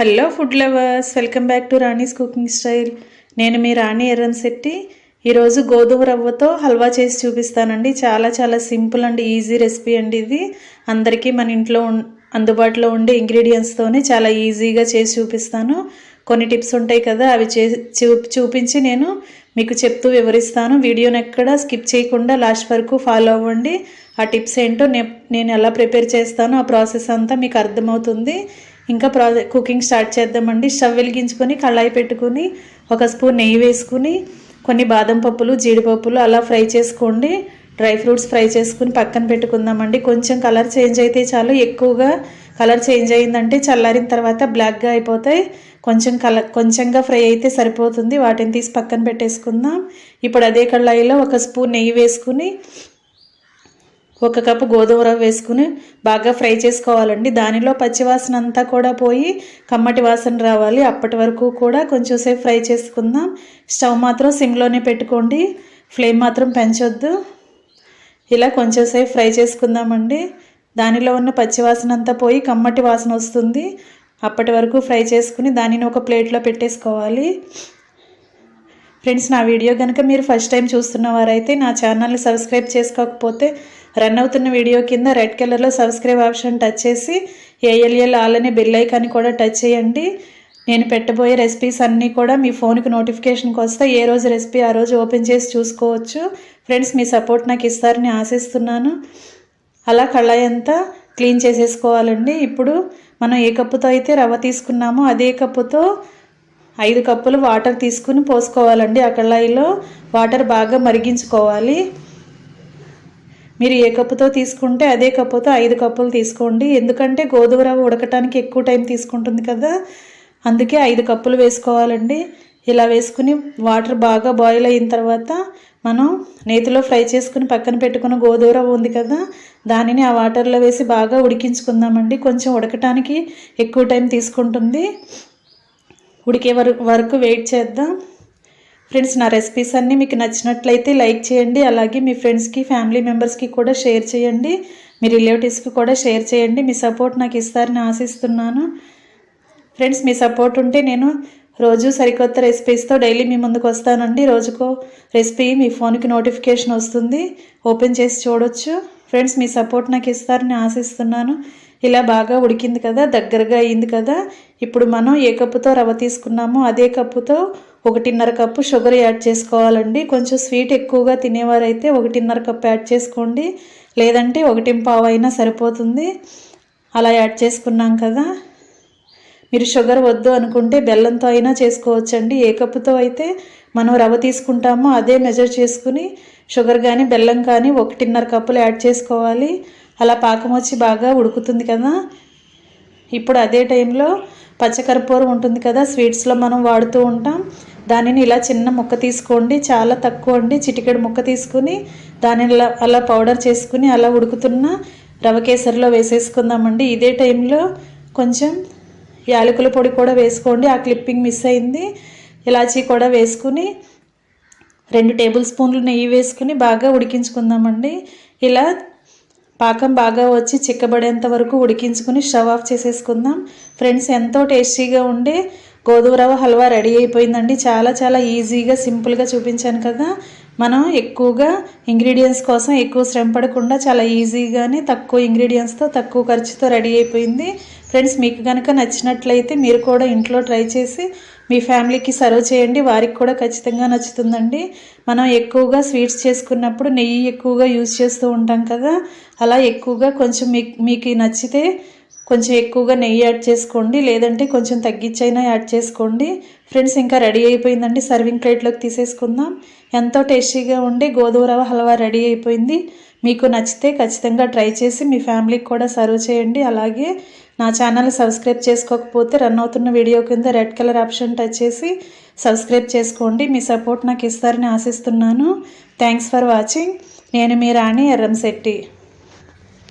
Hello food lovers welcome back to Rani's cooking style నేను మీ రాణి ఎర్రన్ శెట్టి. ఈరోజు గోధుమ రవ్వతో హల్వా చేసి చూపిస్తానండి. చాలా చాలా సింపుల్ అండ్ ఈజీ రెసిపీ అండి ఇది. అందరికీ మన ఇంట్లో అందుబాటులో ఉండే ఇంగ్రీడియంట్స్తోనే చాలా ఈజీగా చేసి చూపిస్తాను. కొన్ని టిప్స్ ఉంటాయి కదా అవి చే చూ చూపించి నేను మీకు చెప్తూ వివరిస్తాను. వీడియోని ఎక్కడ స్కిప్ చేయకుండా లాస్ట్ వరకు ఫాలో అవ్వండి. ఆ టిప్స్ ఏంటో నేను ఎలా ప్రిపేర్ చేస్తానో ఆ ప్రాసెస్ అంతా మీకు అర్థమవుతుంది. ఇంకా ప్రా కుకింగ్ స్టార్ట్ చేద్దామండి. స్టవ్ వెలిగించుకొని కళాయి పెట్టుకుని ఒక స్పూన్ నెయ్యి వేసుకుని కొన్ని బాదం పప్పులు జీడిపప్పులు అలా ఫ్రై చేసుకోండి. డ్రై ఫ్రూట్స్ ఫ్రై చేసుకుని పక్కన పెట్టుకుందామండి. కొంచెం కలర్ చేంజ్ అయితే చాలు. ఎక్కువగా కలర్ చేంజ్ అయిందంటే చల్లారిన తర్వాత బ్లాక్గా అయిపోతాయి. కొంచెం కలర్ కొంచెంగా ఫ్రై అయితే సరిపోతుంది. వాటిని తీసి పక్కన పెట్టేసుకుందాం. ఇప్పుడు అదే కళాయిలో ఒక స్పూన్ నెయ్యి వేసుకుని ఒక కప్పు గోధుమ రవ్వ వేసుకుని బాగా ఫ్రై చేసుకోవాలండి. దానిలో పచ్చివాసన అంతా కూడా పోయి కమ్మటి వాసన రావాలి. అప్పటి వరకు కూడా కొంచెం సేపు ఫ్రై చేసుకుందాం. స్టవ్ మాత్రం సిమ్లోనే పెట్టుకోండి. ఫ్లేమ్ మాత్రం పెంచొద్దు. ఇలా కొంచెం సేపు ఫ్రై చేసుకుందామండి. దానిలో ఉన్న పచ్చివాసన అంతా పోయి కమ్మటి వాసన వస్తుంది. అప్పటి వరకు ఫ్రై చేసుకుని దానిని ఒక ప్లేట్లో పెట్టేసుకోవాలి. ఫ్రెండ్స్ నా వీడియో కనుక మీరు ఫస్ట్ టైం చూస్తున్న వారైతే నా ఛానల్ని సబ్స్క్రైబ్ చేసుకోకపోతే రన్ అవుతున్న వీడియో కింద రెడ్ కలర్లో సబ్స్క్రైబ్ ఆప్షన్ టచ్ చేసి ఏఎల్ఎల్ ఆల్ అనే బెల్ ఐకాన్ కూడా టచ్ చేయండి. నేను పెట్టబోయే రెసిపీస్ అన్నీ కూడా మీ ఫోన్కి నోటిఫికేషన్కి వస్తే ఏ రోజు రెసిపీ ఆ రోజు ఓపెన్ చేసి చూసుకోవచ్చు. ఫ్రెండ్స్ మీ సపోర్ట్ నాకు ఇస్తారని ఆశిస్తున్నాను. అలా కళాయి అంతా క్లీన్ చేసేసుకోవాలండి. ఇప్పుడు మనం ఏ కప్పుతో అయితే రవ్వ తీసుకున్నామో అదే కప్పుతో ఐదు కప్పులు వాటర్ తీసుకుని పోసుకోవాలండి. ఆ కళాయిలో వాటర్ బాగా మరిగించుకోవాలి. మీరు ఏ కప్పుతో తీసుకుంటే అదే కప్పుతో ఐదు కప్పులు తీసుకోండి. ఎందుకంటే గోధుమ రవ్వ ఉడకటానికి ఎక్కువ టైం తీసుకుంటుంది కదా. అందుకే ఐదు కప్పులు వేసుకోవాలండి. ఇలా వేసుకుని వాటర్ బాగా బాయిల్ అయిన తర్వాత మనం నేతిలో ఫ్రై చేసుకుని పక్కన పెట్టుకున్న గోధుమ రవ్వ ఉంది కదా దానిని ఆ వాటర్లో వేసి బాగా ఉడికించుకుందామండి. కొంచెం ఉడకటానికి ఎక్కువ టైం తీసుకుంటుంది. ఉడికే వరకు వరకు వెయిట్ చేద్దాం. ఫ్రెండ్స్ నా రెసిపీస్ అన్నీ మీకు నచ్చినట్లయితే లైక్ చేయండి. అలాగే మీ ఫ్రెండ్స్కి ఫ్యామిలీ మెంబర్స్కి కూడా షేర్ చేయండి. మీ రిలేటివ్స్కి కూడా షేర్ చేయండి. మీ సపోర్ట్ నాకు ఇస్తారని ఆశిస్తున్నాను. ఫ్రెండ్స్ మీ సపోర్ట్ ఉంటే నేను రోజు సరికొత్త రెసిపీస్తో డైలీ మీ ముందుకు వస్తానండి. రోజుకో రెసిపీ మీ ఫోన్కి నోటిఫికేషన్ వస్తుంది. ఓపెన్ చేసి చూడొచ్చు. ఫ్రెండ్స్ మీ సపోర్ట్ నాకు ఇస్తారని ఆశిస్తున్నాను. ఇలా బాగా ఉడికింది కదా దగ్గరగా అయింది కదా ఇప్పుడు మనం ఏ కప్పుతో రవ్వ తీసుకున్నామో అదే కప్పుతో ఒకటిన్నర కప్పు షుగర్ యాడ్ చేసుకోవాలండి. కొంచెం స్వీట్ ఎక్కువగా తినేవారైతే ఒకటిన్నర కప్పు యాడ్ చేసుకోండి. లేదంటే ఒకటి పావు అయినా సరిపోతుంది. అలా యాడ్ చేసుకున్నాం కదా. మీరు షుగర్ వద్దు అనుకుంటే బెల్లంతో అయినా చేసుకోవచ్చండి. ఏ కప్పుతో అయితే మనం రవ్వ తీసుకుంటామో అదే మెజర్ చేసుకుని షుగర్ కానీ బెల్లం కానీ ఒకటిన్నర కప్పులు యాడ్ చేసుకోవాలి. అలా పాకం వచ్చి బాగా ఉడుకుతుంది కదా. ఇప్పుడు అదే టైంలో పచ్చకర్పూరం ఉంటుంది కదా స్వీట్స్లో మనం వాడుతూ ఉంటాం. దానిని ఇలా చిన్న ముక్క తీసుకోండి చాలా తక్కువ అండి. చిటికెడు ముక్క తీసుకుని దానిని అలా అలా పౌడర్ చేసుకుని అలా ఉడుకుతున్న రవ కేసరిలో వేసేసుకుందామండి. ఇదే టైంలో కొంచెం యాలకుల పొడి కూడా వేసుకోండి. ఆ క్లిప్పింగ్ మిస్ అయింది. ఇలాచీ కూడా వేసుకుని రెండు టేబుల్ స్పూన్లు నెయ్యి వేసుకుని బాగా ఉడికించుకుందామండి. ఇలా పాకం బాగా వచ్చి చిక్కబడేంత వరకు ఉడికించుకుని స్టవ్ ఆఫ్ చేసేసుకుందాం. ఫ్రెండ్స్ ఎంతో టేస్టీగా ఉండే గోధుమ రవ్వ హల్వా రెడీ అయిపోయిందండి. చాలా చాలా ఈజీగా సింపుల్గా చూపించాను కదా. మనం ఎక్కువగా ఇంగ్రీడియంట్స్ కోసం ఎక్కువ శ్రమ పడకుండా చాలా ఈజీగానే తక్కువ ఇంగ్రీడియంట్స్తో తక్కువ ఖర్చుతో రెడీ అయిపోయింది. ఫ్రెండ్స్ మీకు కనుక నచ్చినట్లయితే మీరు కూడా ఇంట్లో ట్రై చేసి మీ ఫ్యామిలీకి సర్వ్ చేయండి వారికి కూడా ఖచ్చితంగా నచ్చుతుందండి. మనం ఎక్కువగా స్వీట్స్ చేసుకున్నప్పుడు నెయ్యి ఎక్కువగా యూజ్ చేస్తూ ఉంటాం కదా అలా ఎక్కువగా కొంచెం మీకు మీకు నచ్చితే కొంచెం ఎక్కువగా నెయ్యి యాడ్ చేసుకోండి లేదంటే కొంచెం తగ్గించైనా యాడ్ చేసుకోండి. ఫ్రెండ్స్ ఇంకా రెడీ అయిపోయిందండి సర్వింగ్ ప్లేట్లోకి తీసేసుకుందాం. ఎంతో టేస్టీగా ఉండి గోధుమ రవ్వ హల్వా రెడీ అయిపోయింది. మీకు నచ్చితే ఖచ్చితంగా ట్రై చేసి మీ ఫ్యామిలీకి కూడా సర్వ్ చేయండి. అలాగే నా ఛానల్ సబ్స్క్రైబ్ చేసుకోకపోతే రన్ అవుతున్న వీడియో కింద రెడ్ కలర్ ఆప్షన్ టచ్ చేసి సబ్స్క్రైబ్ చేసుకోండి. మీ సపోర్ట్ నాకు ఇస్తారని ఆశిస్తున్నాను. థ్యాంక్స్ ఫర్ వాచింగ్ నేను మీ రాణి ఎర్రంశెట్టి